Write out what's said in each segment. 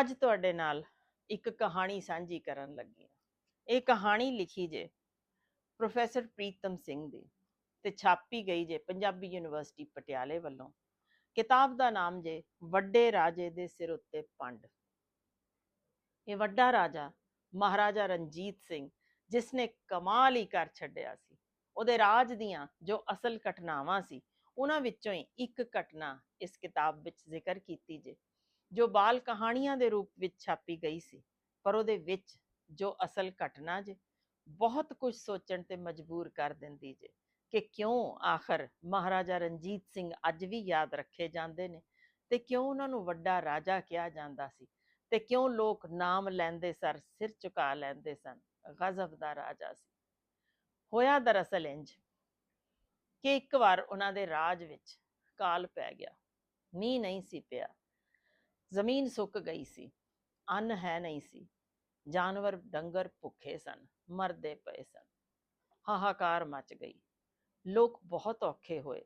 ਅੱਜ ਤੁਹਾਡੇ ਨਾਲ ਇੱਕ ਕਹਾਣੀ ਸਾਂਝੀ ਕਰਨ ਲੱਗੀ ਹਾਂ। ਇਹ ਕਹਾਣੀ ਲਿਖੀ ਜੇ ਪ੍ਰੋਫੈਸਰ ਪ੍ਰੀਤਮ ਸਿੰਘ ਦੀ ਤੇ ਛਾਪੀ ਗਈ ਜੇ ਪੰਜਾਬੀ ਯੂਨੀਵਰਸਿਟੀ ਪਟਿਆਲੇ ਵੱਲੋਂ। ਕਿਤਾਬ ਦਾ ਨਾਮ ਜੇ ਵੱਡੇ ਰਾਜੇ ਦੇ ਸਿਰ ਉੱਤੇ ਪੰਡ। ਇਹ ਵੱਡਾ ਰਾਜਾ ਮਹਾਰਾਜਾ ਰਣਜੀਤ ਸਿੰਘ, ਜਿਸ ਨੇ ਕਮਾਲ ਹੀ ਕਰ ਛੱਡਿਆ ਸੀ। ਉਹਦੇ ਰਾਜ ਦੀਆਂ ਜੋ ਅਸਲ ਘਟਨਾਵਾਂ ਸੀ, ਉਹਨਾਂ ਵਿੱਚੋਂ ਹੀ ਇੱਕ ਘਟਨਾ ਇਸ ਕਿਤਾਬ ਵਿੱਚ ਜ਼ਿਕਰ ਕੀਤੀ ਜੇ। ਜੋ ਬਾਲ ਕਹਾਣੀਆਂ ਦੇ ਰੂਪ ਵਿੱਚ ਛਾਪੀ ਗਈ ਸੀ, ਪਰ ਉਹਦੇ ਵਿੱਚ ਜੋ ਅਸਲ ਘਟਨਾ ਜੇ, ਬਹੁਤ ਕੁਝ ਸੋਚਣ ਤੇ ਮਜਬੂਰ ਕਰ ਦਿੰਦੀ ਜੇ, ਕਿ ਕਿਉਂ ਆਖਰ ਮਹਾਰਾਜਾ ਰਣਜੀਤ ਸਿੰਘ ਅੱਜ ਵੀ ਯਾਦ ਰੱਖੇ ਜਾਂਦੇ ਨੇ ਤੇ ਕਿਉਂ ਉਹਨਾਂ ਨੂੰ ਵੱਡਾ ਰਾਜਾ ਕਿਹਾ ਜਾਂਦਾ ਸੀ ਤੇ ਕਿਉਂ ਲੋਕ ਨਾਮ ਲੈਂਦੇ ਸਰ, ਸਿਰ ਝੁਕਾ ਲੈਂਦੇ ਸਨ, ਗਜ਼ਬ ਦਾ ਰਾਜਾ ਸੀ। ਹੋਇਆ ਦਰਅਸਲ ਇੰਜ ਕਿ ਇੱਕ ਵਾਰ ਉਹਨਾਂ ਦੇ ਰਾਜ ਵਿੱਚ ਕਾਲ ਪੈ ਗਿਆ, ਮੀਂਹ ਨਹੀਂ ਸੀ ਪਿਆ ਜ਼ਮੀਨ ਸੁੱਕ ਗਈ ਸੀ, ਅੰਨ ਹੈ ਨਹੀਂ ਸੀ, ਜਾਨਵਰ ਡੰਗਰ ਭੁੱਖੇ ਸਨ, ਮਰਦੇ ਪਏ ਸਨ। ਹਾਹਾਕਾਰ ਮਚ ਗਈ। ਲੋਕ ਬਹੁਤ ਔਖੇ ਹੋਏ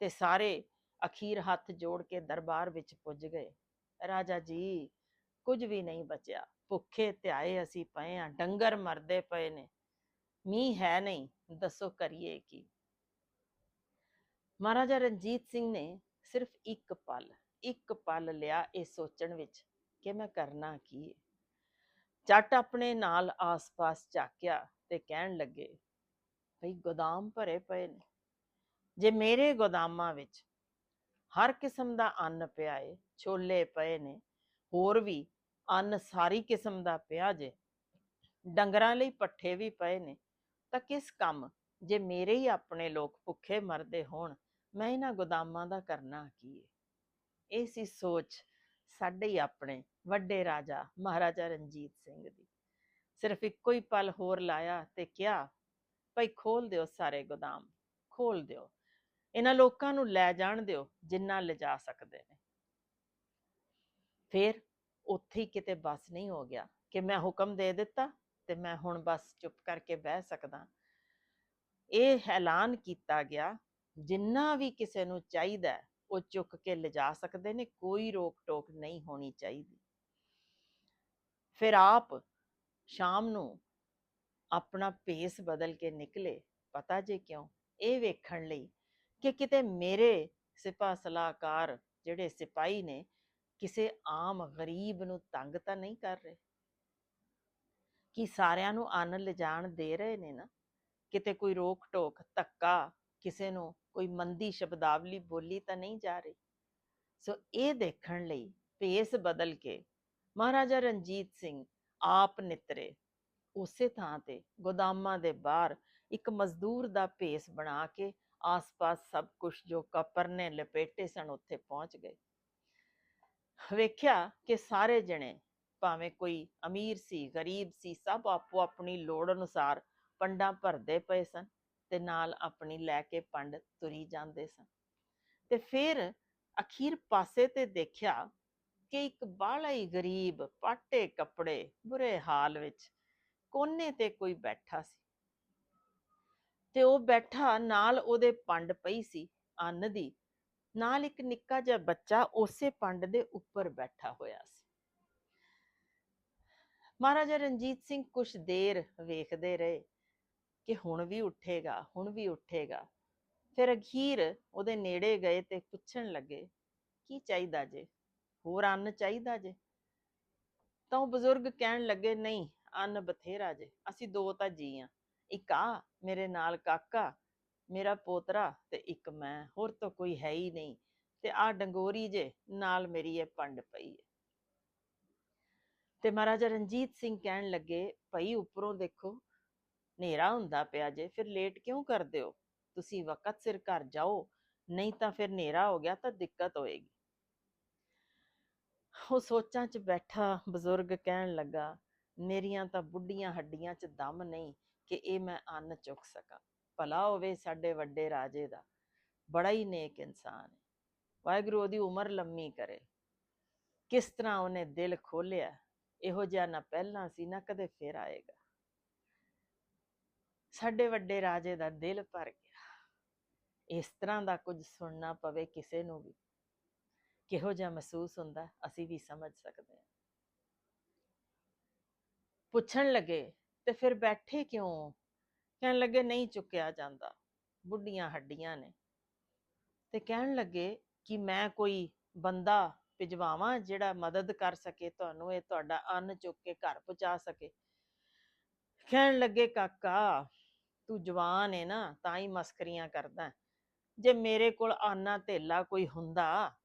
ਤੇ ਸਾਰੇ ਅਖੀਰ ਹੱਥ ਜੋੜ ਕੇ ਦਰਬਾਰ ਵਿੱਚ ਪੁੱਜ ਗਏ। ਰਾਜਾ ਜੀ, ਕੁਝ ਵੀ ਨਹੀਂ ਬਚਿਆ। ਭੁੱਖੇ ਧਿਆਏ ਅਸੀਂ ਪਏ ਆ ਡੰਗਰ ਮਰਦੇ ਪਏ ਨੇ। ਮੀਂਹ ਹੈ ਨਹੀਂ, ਦੱਸੋ ਕਰੀਏ ਕੀ? ਮਹਾਰਾਜਾ ਰਣਜੀਤ ਸਿੰਘ ਨੇ ਸਿਰਫ ਇੱਕ ਪਲ ਇੱਕ ਪਲ ਲਿਆ ਇਹ ਸੋਚਣ ਵਿੱਚ ਕਿ ਮੈਂ ਕਰਨਾ ਕੀ ਹੈ ਜੱਟ ਆਪਣੇ ਨਾਲ ਆਸ-ਪਾਸ ਝਾਕਿਆ ਤੇ ਕਹਿਣ ਲੱਗੇ, ਭਈ ਗੋਦਾਮ ਭਰੇ ਪਏ ਨੇ। ਜੇ ਮੇਰੇ ਗੋਦਾਮਾਂ ਵਿੱਚ ਹਰ ਕਿਸਮ ਦਾ ਅੰਨ ਪਿਆ ਏ, ਛੋਲੇ ਪਏ ਨੇ, ਹੋਰ ਵੀ ਅੰਨ ਸਾਰੀ ਕਿਸਮ ਦਾ ਪਿਆ ਜੇ, ਡੰਗਰਾਂ ਲਈ ਪੱਠੇ ਵੀ ਪਏ ਨੇ, ਤਾਂ ਕਿਸ ਕੰਮ ਜੇ ਮੇਰੇ ਹੀ ਆਪਣੇ ਲੋਕ ਭੁੱਖੇ ਮਰਦੇ ਹੋਣ, ਮੈਂ ਇਹਨਾਂ ਗੋਦਾਮਾਂ ਦਾ ਕਰਨਾ ਕੀ ਹੈ ਇਹ ਸੀ ਸੋਚ ਸਾਡੇ ਹੀ ਆਪਣੇ ਵੱਡੇ ਰਾਜਾ ਮਹਾਰਾਜਾ ਰਣਜੀਤ ਸਿੰਘ ਦੀ। ਸਿਰਫ ਇੱਕੋ ਹੀ ਪਲ ਹੋਰ ਲਾਇਆ ਤੇ ਕਿਹਾ, ਭਈ ਖੋਲ ਦਿਓ ਸਾਰੇ ਗੋਦਾਮ ਖੋਲ ਦਿਓ। ਇਹਨਾਂ ਲੋਕਾਂ ਨੂੰ ਲੈ ਜਾਣ ਦਿਓ ਜਿੰਨਾ ਲਿਜਾ ਸਕਦੇ ਨੇ। ਫਿਰ ਉੱਥੇ ਹੀ ਕਿਤੇ ਬਸ ਨਹੀਂ ਹੋ ਗਿਆ ਕਿ ਮੈਂ ਹੁਕਮ ਦੇ ਦਿੱਤਾ ਤੇ ਮੈਂ ਹੁਣ ਬਸ ਚੁੱਪ ਕਰਕੇ ਬਹਿ ਸਕਦਾ। ਇਹ ਐਲਾਨ ਕੀਤਾ ਗਿਆ, ਜਿੰਨਾ ਵੀ ਕਿਸੇ ਨੂੰ ਚਾਹੀਦਾ ਉਹ ਚੁੱਕ ਕੇ ਲਿਜਾ ਸਕਦੇ ਨੇ, ਕੋਈ ਰੋਕ ਟੋਕ ਨਹੀਂ ਹੋਣੀ ਚਾਹੀਦੀ। ਫਿਰ ਆਪ ਸ਼ਾਮ ਨੂੰ ਆਪਣਾ ਭੇਸ ਬਦਲ ਕੇ ਨਿਕਲੇ, ਪਤਾ ਜੇ ਕਿਉਂ? ਇਹ ਵੇਖਣ ਲਈ ਕਿ ਕਿਤੇ ਮੇਰੇ ਸਿਪਾ ਸਲਾਹਕਾਰ ਜਿਹੜੇ ਸਿਪਾਹੀ ਨੇ, ਕਿਸੇ ਆਮ ਗਰੀਬ ਨੂੰ ਤੰਗ ਤਾਂ ਨਹੀਂ ਕਰ ਰਹੇ? ਕਿ ਸਾਰਿਆਂ ਨੂੰ ਅੰਨ ਲਿਜਾਣ ਦੇ ਰਹੇ ਨੇ ਨਾ? ਕਿਤੇ ਕੋਈ ਰੋਕ ਟੋਕ ਧੱਕਾ ਕਿਸੇ ਨੂੰ ਕੋਈ ਮੰਦੀ ਸ਼ਬਦਾਵਲੀ ਬੋਲੀ ਤਾਂ ਨਹੀਂ ਜਾ ਰਹੀ। ਸੋ ਇਹ ਦੇਖਣ ਲਈ ਭੇਸ ਬਦਲ ਕੇ ਮਹਾਰਾਜਾ ਰਣਜੀਤ ਸਿੰਘ ਆਪ ਨਿਤਰੇ, ਉਸੇ ਥਾਂ ਤੇ ਗੋਦਾਮਾਂ ਦੇ ਬਾਹਰ ਇੱਕ ਮਜ਼ਦੂਰ ਦਾ ਭੇਸ ਬਣਾ ਕੇ ਆਸ-ਪਾਸ ਸਭ ਕੁਝ ਜੋ ਕਪਰ ਨੇ ਲਪੇਟੇ ਸਨ ਉੱਥੇ ਪਹੁੰਚ ਗਏ। ਵੇਖਿਆ ਕਿ ਸਾਰੇ ਜਣੇ ਭਾਵੇਂ ਕੋਈ ਅਮੀਰ ਸੀ, ਗਰੀਬ ਸੀ, ਸਭ ਆਪੋ ਆਪਣੀ ਲੋੜ ਅਨੁਸਾਰ ਪੰਡਾਂ ਭਰਦੇ ਪਏ ਸਨ। ਤੇ ਨਾਲ ਆਪਣੀ ਲੈ ਕੇ ਪੰਡ ਤੁਰੀ ਜਾਂਦੇ ਸਨ। ਤੇ ਫਿਰ ਅਖੀਰ ਪਾਸੇ ਤੇ ਦੇਖਿਆ ਕਿ ਇੱਕ ਬਾਲਾ ਹੀ ਗਰੀਬ, ਪਾਟੇ ਕੱਪੜੇ, ਬੁਰੇ ਹਾਲ ਵਿੱਚ ਕੋਨੇ ਤੇ ਕੋਈ ਬੈਠਾ ਸੀ। ਤੇ ਉਹ ਬੈਠਾ ਨਾਲ ਉਹਦੇ ਪੰਡ ਪਈ ਸੀ, ਅੰਨ ਦੀ। ਨਾਲ ਇੱਕ ਨਿੱਕਾ ਜਿਹਾ ਬੱਚਾ ਉਸੇ ਪੰਡ ਦੇ ਉੱਪਰ ਬੈਠਾ ਹੋਇਆ ਸੀ। ਮਹਾਰਾਜਾ ਰਣਜੀਤ ਸਿੰਘ ਕੁਛ ਦੇਰ ਵੇਖਦੇ ਰਹੇ। ਕਿ ਹੁਣ ਵੀ ਉੱਠੇਗਾ, ਹੁਣ ਵੀ ਉੱਠੇਗਾ। ਫਿਰ ਅਖੀਰ ਉਹਦੇ ਨੇੜੇ ਗਏ ਤੇ ਪੁੱਛਣ ਲੱਗੇ, ਕੀ ਚਾਹੀਦਾ ਜੇ? ਹੋਰ ਅੰਨ ਚਾਹੀਦਾ ਜੇ? ਤਾਂ ਉਹ ਬਜ਼ੁਰਗ ਕਹਿਣ ਲੱਗੇ, ਨਹੀਂ, ਅੰਨ ਬਥੇਰਾ ਜੇ, ਅਸੀਂ ਦੋ ਤਾਂ ਜੀ ਆ। ਇੱਕ ਆ, ਮੇਰੇ ਨਾਲ ਕਾਕਾ, ਮੇਰਾ ਪੋਤਰਾ ਤੇ ਇੱਕ ਮੈਂ, ਹੋਰ ਤਾਂ ਕੋਈ ਹੈ ਹੀ ਨਹੀਂ। ਤੇ ਆ ਡੰਗੋਰੀ ਜੇ, ਨਾਲ ਮੇਰੀ ਇਹ ਪੰਡ ਪਈ ਹੈ ਤੇ ਮਹਾਰਾਜਾ ਰਣਜੀਤ ਸਿੰਘ ਕਹਿਣ ਲੱਗੇ, ਭਈ, ਉੱਪਰੋਂ ਦੇਖੋ ਹਨੇਰਾ ਹੁੰਦਾ ਪਿਆ ਜੇ, ਫਿਰ ਲੇਟ ਕਿਉਂ ਕਰਦੇ ਹੋ? ਤੁਸੀਂ ਵਕਤ ਸਿਰ ਘਰ ਜਾਓ, ਨਹੀਂ ਤਾਂ ਫਿਰ ਹਨੇਰਾ ਹੋ ਗਿਆ ਤਾਂ ਦਿੱਕਤ ਹੋਏਗੀ। ਉਹ ਸੋਚਾਂ 'ਚ ਬੈਠਾ ਬਜ਼ੁਰਗ ਕਹਿਣ ਲੱਗਾ, ਮੇਰੀਆਂ ਤਾਂ ਬੁੱਢੀਆਂ ਹੱਡੀਆਂ 'ਚ ਦਮ ਨਹੀਂ ਕਿ ਇਹ ਮੈਂ ਅੰਨ ਚੁੱਕ ਸਕਾਂ। ਭਲਾ ਹੋਵੇ ਸਾਡੇ ਵੱਡੇ ਰਾਜੇ ਦਾ। ਬੜਾ ਹੀ ਨੇਕ ਇਨਸਾਨ ਹੈ। ਵਾਹਿਗੁਰੂ ਉਹਦੀ ਉਮਰ ਲੰਮੀ ਕਰੇ। ਕਿਸ ਤਰ੍ਹਾਂ ਉਹਨੇ ਦਿਲ ਖੋਲਿਆ ਇਹੋ ਜਿਹਾ ਨਾ ਪਹਿਲਾਂ ਸੀ, ਨਾ ਕਦੇ ਫੇਰ ਆਏਗਾ। ਸਾਡੇ ਵੱਡੇ ਰਾਜੇ ਦਾ ਦਿਲ ਭਰ ਗਿਆ। ਇਸ ਤਰ੍ਹਾਂ ਦਾ ਕੁਝ ਸੁਣਨਾ ਪਵੇ ਕਿਸੇ ਨੂੰ ਵੀ। ਕਿਹੋ ਜਿਹਾ ਮਹਿਸੂਸ ਹੁੰਦਾ, ਅਸੀਂ ਵੀ ਸਮਝ ਸਕਦੇ ਹਾਂ। ਪੁੱਛਣ ਲੱਗੇ, ਤੇ ਫਿਰ ਬੈਠੇ ਕਿਉਂ? ਕਹਿਣ ਲੱਗੇ, ਨਹੀਂ ਚੁੱਕਿਆ ਜਾਂਦਾ। ਬੁੱਢੀਆਂ ਹੱਡੀਆਂ ਨੇ। ਤੇ ਕਹਿਣ ਲੱਗੇ ਕਿ ਮੈਂ ਕੋਈ ਬੰਦਾ ਭਿਜਵਾਵਾਂ ਜਿਹੜਾ ਮਦਦ ਕਰ ਸਕੇ, ਤੁਹਾਨੂੰ ਇਹ ਤੁਹਾਡਾ ਅੰਨ ਚੁੱਕ ਕੇ ਘਰ ਪਹੁੰਚਾ ਸਕੇ। ਕਹਿਣ ਲੱਗੇ, ਕਾਕਾ ਤੂੰ ਜਵਾਨ ਹੈ ਨਾ, ਤਾਂ ਹੀ ਮਸਕਰੀਆਂ ਕਰਦਾ। ਜੇ ਮੇਰੇ ਕੋਲ ਆਨਾ ਧੇਲਾ ਕੋਈ ਹੁੰਦਾ,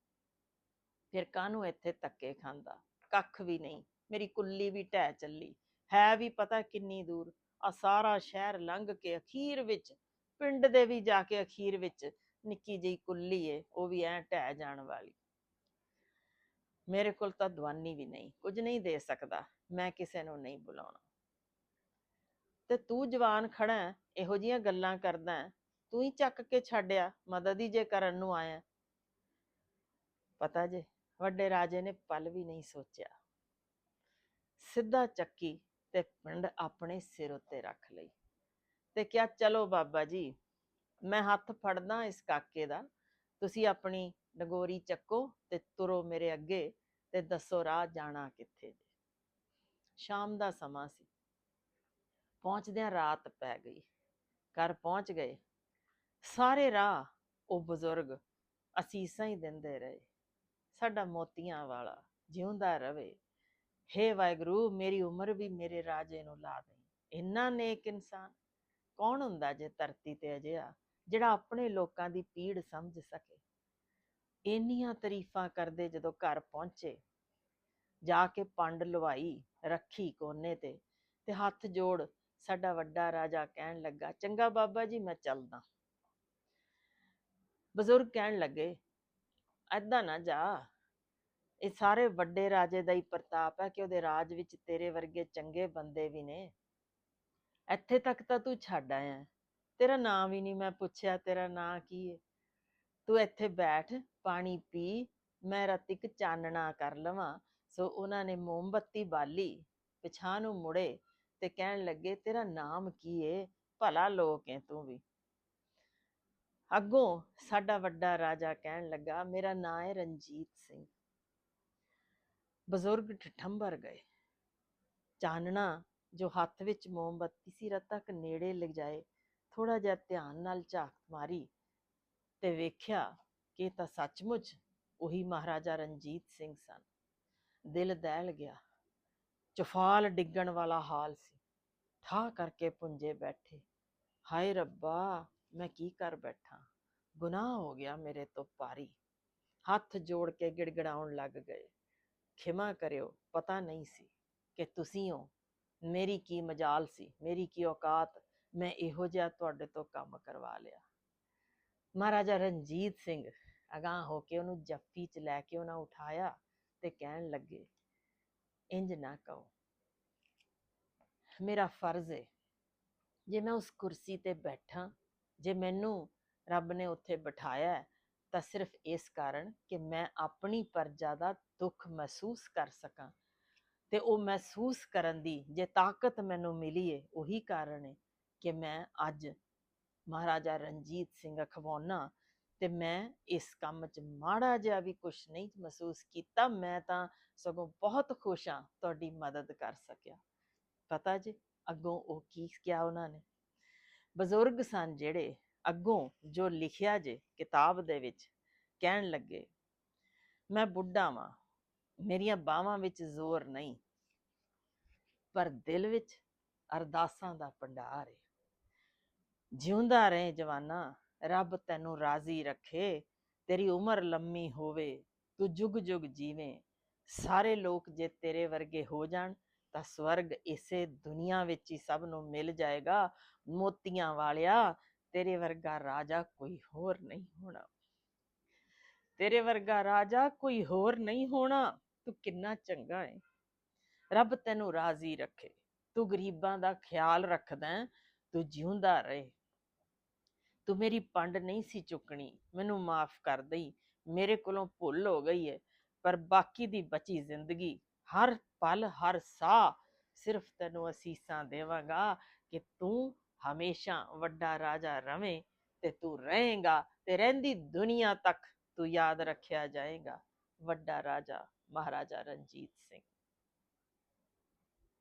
ਫਿਰ ਕਾਹਨੂੰ ਇੱਥੇ ਧੱਕੇ ਖਾਂਦਾ? ਕੱਖ ਵੀ ਨਹੀਂ, ਮੇਰੀ ਕੁੱਲੀ ਵੀ ਢਹਿ ਚੱਲੀ। ਹੈ ਵੀ ਪਤਾ ਕਿੰਨੀ ਦੂਰ ਆ ਸਾਰਾ ਸ਼ਹਿਰ ਲੰਘ ਕੇ ਅਖੀਰ ਵਿੱਚ, ਪਿੰਡ ਦੇ ਵੀ ਜਾ ਕੇ ਅਖੀਰ ਵਿੱਚ ਨਿੱਕੀ ਜਿਹੀ ਕੁੱਲੀ ਏ, ਉਹ ਵੀ ਐ ਢਹਿ ਜਾਣ ਵਾਲੀ। ਮੇਰੇ ਕੋਲ ਤਾਂ ਦਵਾਨੀ ਵੀ ਨਹੀਂ, ਕੁਝ ਨਹੀਂ ਦੇ ਸਕਦਾ, ਮੈਂ ਕਿਸੇ ਨੂੰ ਨਹੀਂ ਬੁਲਾਉਣਾ। ਤੇ ਤੂੰ ਜਵਾਨ ਖੜਾ ਇਹੋ ਜੀਆਂ ਗੱਲਾਂ ਕਰਦਾ ਤੂੰ ਹੀ ਚੱਕ ਕੇ ਛੱਡਿਆ, ਮਦਦ ਹੀ ਜੇ ਕਰਨ ਨੂੰ ਆਇਆ ਪਤਾ ਜੇ, ਵੱਡੇ ਰਾਜੇ ਨੇ ਪਲ ਵੀ ਨਹੀਂ ਸੋਚਿਆ। ਸਿੱਧਾ ਚੱਕੀ ਤੇ ਪਿੰਡ ਆਪਣੇ ਸਿਰ ਉੱਤੇ ਰੱਖ ਲਈ ਤੇ ਕਿਹਾ, ਚਲੋ ਬਾਬਾ ਜੀ, ਮੈਂ ਹੱਥ ਫੜਦਾ ਇਸ ਕਾਕੇ ਦਾ। ਤੁਸੀਂ ਆਪਣੀ ਡਗੋਰੀ ਚੱਕੋ ਤੇ ਤੁਰੋ ਮੇਰੇ ਅੱਗੇ ਤੇ ਦੱਸੋ ਰਾਹ ਜਾਣਾ ਕਿੱਥੇ ਜੇ? ਸ਼ਾਮ ਦਾ ਸਮਾਂ ਸੀ। ਪਹੁੰਚਦਿਆਂ ਰਾਤ ਪੈ ਗਈ। ਘਰ ਪਹੁੰਚ ਗਏ। ਸਾਰੇ ਰਾਹ, ਉਹ ਬਜ਼ੁਰਗ, ਅਸੀਸਾਂ ਹੀ ਦਿੰਦੇ ਰਹੇ। ਸਾਡਾ ਮੋਤੀਆਂ ਵਾਲਾ ਜਿਉਂਦਾ ਰਵੇ। ਹੇ ਵਾਹਿਗੁਰੂ, ਮੇਰੀ ਉਮਰ ਵੀ ਮੇਰੇ ਰਾਜੇ ਨੂੰ ਲਾ ਦੇ ਇੰਨਾ ਨੇਕ ਇਨਸਾਨ ਕੌਣ ਹੁੰਦਾ ਜੇ ਧਰਤੀ ਤੇ ਅਜਿਹਾ, ਜਿਹੜਾ ਆਪਣੇ ਲੋਕਾਂ ਦੀ ਪੀੜ ਸਮਝ ਸਕੇ? ਇੰਨੀਆਂ ਤਾਰੀਫਾਂ ਕਰਦੇ ਜਦੋਂ ਘਰ ਪਹੁੰਚੇ, ਜਾ ਕੇ ਪੰਡ ਲਵਾਈ ਰੱਖੀ ਕੋਨੇ ਤੇ ਤੇ ਹੱਥ ਜੋੜ ਸਾਡਾ ਵੱਡਾ ਰਾਜਾ ਕਹਿਣ ਲੱਗਾ, ਚੰਗਾ ਬਾਬਾ ਜੀ, ਮੈਂ ਚੱਲਦਾ। ਬਜ਼ੁਰਗ ਕਹਿਣ ਲੱਗੇ ਐਦਾਂ ਨਾ ਜਾ। ਇਹ ਸਾਰੇ ਵੱਡੇ ਰਾਜੇ ਦਾ ਹੀ ਪ੍ਰਤਾਪ ਹੈ ਕਿ ਉਹਦੇ ਰਾਜ ਵਿੱਚ ਤੇਰੇ ਵਰਗੇ ਚੰਗੇ ਬੰਦੇ ਵੀ ਨੇ। ਇੱਥੇ ਤੱਕ ਤਾਂ ਤੂੰ ਛੱਡ ਆਇਆ। ਤੇਰਾ ਨਾਂ ਵੀ ਨਹੀਂ ਮੈਂ ਪੁੱਛਿਆ, ਤੇਰਾ ਨਾਂ ਕੀ ਹੈ ਤੂੰ ਇੱਥੇ ਬੈਠ, ਪਾਣੀ ਪੀ, ਮੈਂ ਰਤਿਕ ਚਾਨਣਾ ਕਰ ਲਵਾਂ। ਸੋ ਉਹਨਾਂ ਨੇ ਮੋਮਬੱਤੀ ਬਾਲੀ ਪਿਛਾਂ ਨੂੰ ਮੁੜੇ। ਤੇ ਕਹਿਣ ਲੱਗੇ, ਤੇਰਾ ਨਾਮ ਕੀ ਏ? ਭਲਾ ਲੋਕ ਹੈ ਤੂੰ ਵੀ। ਅੱਗੋਂ ਸਾਡਾ ਵੱਡਾ ਰਾਜਾ ਕਹਿਣ ਲੱਗਾ, ਮੇਰਾ ਨਾਂ ਹੈ ਰਣਜੀਤ ਸਿੰਘ। ਬਜ਼ੁਰਗ ਠਠੰਬਰ ਗਏ। ਚਾਨਣਾ ਜੋ ਹੱਥ ਵਿੱਚ ਮੋਮਬੱਤੀ ਸੀ ਰਤਕ ਨੇੜੇ ਲਿਜਾਏ ਥੋੜਾ ਜਿਹਾ ਧਿਆਨ ਨਾਲ ਝਾਕ ਮਾਰੀ ਤੇ ਵੇਖਿਆ ਕਿ ਤਾਂ ਸੱਚਮੁੱਚ ਉਹੀ ਮਹਾਰਾਜਾ ਰਣਜੀਤ ਸਿੰਘ ਸਨ। ਦਿਲ ਦਹਿਲ ਗਿਆ। ਚਫਾਲ ਡਿੱਗਣ ਵਾਲਾ ਹਾਲ ਸੀ ਠਾ ਕਰਕੇ ਪੁੰਜੇ ਬੈਠੇ ਹਾਏ ਰੱਬਾ ਮੈਂ ਕੀ ਕਰ ਬੈਠਾ ਗੁਨਾਹ ਹੋ ਗਿਆ ਮੇਰੇ ਤੋਂ ਭਾਰੀ ਹੱਥ ਜੋੜ ਕੇ ਗਿੜਗੜਾਉਣ ਲੱਗ ਗਏ ਖਿਮਾ ਕਰਿਓ ਪਤਾ ਨਹੀਂ ਸੀ ਕਿ ਤੁਸੀਂ ਹੋ ਮੇਰੀ ਕੀ ਮਜਾਲ ਸੀ ਮੇਰੀ ਕੀ ਔਕਾਤ ਮੈਂ ਇਹੋ ਜਿਹਾ ਤੁਹਾਡੇ ਤੋਂ ਕੰਮ ਕਰਵਾ ਲਿਆ ਮਹਾਰਾਜਾ ਰਣਜੀਤ ਸਿੰਘ ਅਗਾਂਹ ਹੋ ਕੇ ਉਹਨੂੰ ਜੱਫੀ 'ਚ ਲੈ ਕੇ ਉਹਨਾਂ ਉਠਾਇਆ ਤੇ ਕਹਿਣ ਲੱਗੇ ਇੰਜ ਨਾ ਕਹੋ ਮੇਰਾ ਫਰਜ਼ ਹੈ ਜੇ ਮੈਂ ਉਸ ਕੁਰਸੀ ਤੇ ਬੈਠਾਂ, ਜੇ ਮੈਨੂੰ ਰੱਬ ਨੇ ਉੱਥੇ ਬਿਠਾਇਆ ਤਾਂ ਸਿਰਫ ਇਸ ਕਾਰਨ ਕਿ ਮੈਂ ਆਪਣੀ ਪਰਜਾ ਦਾ ਦੁੱਖ ਮਹਿਸੂਸ ਕਰ ਸਕਾਂ। ਤੇ ਉਹ ਮਹਿਸੂਸ ਕਰਨ ਦੀ ਜੇ ਤਾਕਤ ਮੈਨੂੰ ਮਿਲੀ ਏ, ਉਹੀ ਕਾਰਨ ਹੈ ਕਿ ਮੈਂ ਅੱਜ ਮਹਾਰਾਜਾ ਰਣਜੀਤ ਸਿੰਘ ਅਖਵਾਉਣਾ ਤੇ ਮੈਂ ਇਸ ਕੰਮ 'ਚ ਮਾੜਾ ਜਿਹਾ ਵੀ ਕੁਝ ਨਹੀਂ ਮਹਿਸੂਸ ਕੀਤਾ, ਮੈਂ ਤਾਂ ਸਗੋਂ ਬਹੁਤ ਖੁਸ਼ ਹਾਂ ਤੁਹਾਡੀ ਮਦਦ ਕਰ ਸਕਿਆ। ਪਤਾ ਜੀ ਅੱਗੋਂ ਉਹ ਕੀ ਕਿਹਾ ਉਹਨਾਂ ਨੇ? ਬਜ਼ੁਰਗ ਸਨ ਜਿਹੜੇ ਅੱਗੋਂ ਜੋ ਲਿਖਿਆ ਜੇ ਕਿਤਾਬ ਦੇ ਵਿੱਚ ਕਹਿਣ ਲੱਗੇ, ਮੈਂ ਬੁੱਢਾ ਵਾਂ, ਮੇਰੀਆਂ ਬਾਹਾਂ ਵਿੱਚ ਜ਼ੋਰ ਨਹੀਂ, ਪਰ ਦਿਲ ਵਿੱਚ ਅਰਦਾਸਾਂ ਦਾ ਭੰਡਾਰ ਹੈ ਜਿਉਂਦਾ ਰਹੇ ਜਵਾਨਾ ਰੱਬ ਤੈਨੂੰ ਰਾਜ਼ੀ ਰੱਖੇ, ਤੇਰੀ ਉਮਰ ਲੰਮੀ ਹੋਵੇ, ਤੂੰ ਜੁਗ ਜੁਗ ਜੀਵੇਂ। ਸਾਰੇ ਲੋਕ ਜੇ ਤੇਰੇ ਵਰਗੇ ਹੋ ਜਾਣ, ਤਾਂ ਸਵਰਗ ਇਸੇ ਦੁਨੀਆ ਵਿੱਚ ਹੀ ਸਭ ਨੂੰ ਮਿਲ ਜਾਏਗਾ। ਮੋਤੀਆਂ ਵਾਲਿਆ, ਤੇਰੇ ਵਰਗਾ ਰਾਜਾ ਕੋਈ ਹੋਰ ਨਹੀਂ ਹੋਣਾ। ਤੇਰੇ ਵਰਗਾ ਰਾਜਾ ਕੋਈ ਹੋਰ ਨਹੀਂ ਹੋਣਾ। ਤੂੰ ਕਿੰਨਾ ਚੰਗਾ ਹੈ ਰੱਬ ਤੈਨੂੰ ਰਾਜ਼ੀ ਰੱਖੇ। ਤੂੰ ਗਰੀਬਾਂ ਦਾ ਖਿਆਲ ਰੱਖਦਾ ਤੂੰ ਜਿਉਂਦਾ ਰਹੇ। ਤੂੰ ਮੇਰੀ ਪੰਡ ਨਹੀਂ ਸੀ ਚੁੱਕਣੀ, ਮੈਨੂੰ ਮਾਫ ਕਰ ਦੇਈ, ਮੇਰੇ ਕੋਲੋਂ ਭੁੱਲ ਹੋ ਗਈ ਹੈ ਪਰ ਬਾਕੀ ਦੀ ਬਚੀ ਜ਼ਿੰਦਗੀ, ਹਰ ਪਲ, ਹਰ ਸਾਹ, ਸਿਰਫ ਤੈਨੂੰ ਅਸੀਸਾਂ ਦੇਵਾਂਗਾ ਕਿ ਤੂੰ ਹਮੇਸ਼ਾ ਵੱਡਾ ਰਾਜਾ ਰਵੇਂ ਤੇ ਤੂੰ ਰਹੇਗਾ ਤੇ ਰਹਿੰਦੀ ਦੁਨੀਆ ਤੱਕ ਤੂੰ ਯਾਦ ਰੱਖਿਆ ਜਾਏਗਾ। ਵੱਡਾ ਰਾਜਾ ਮਹਾਰਾਜਾ ਰਣਜੀਤ ਸਿੰਘ।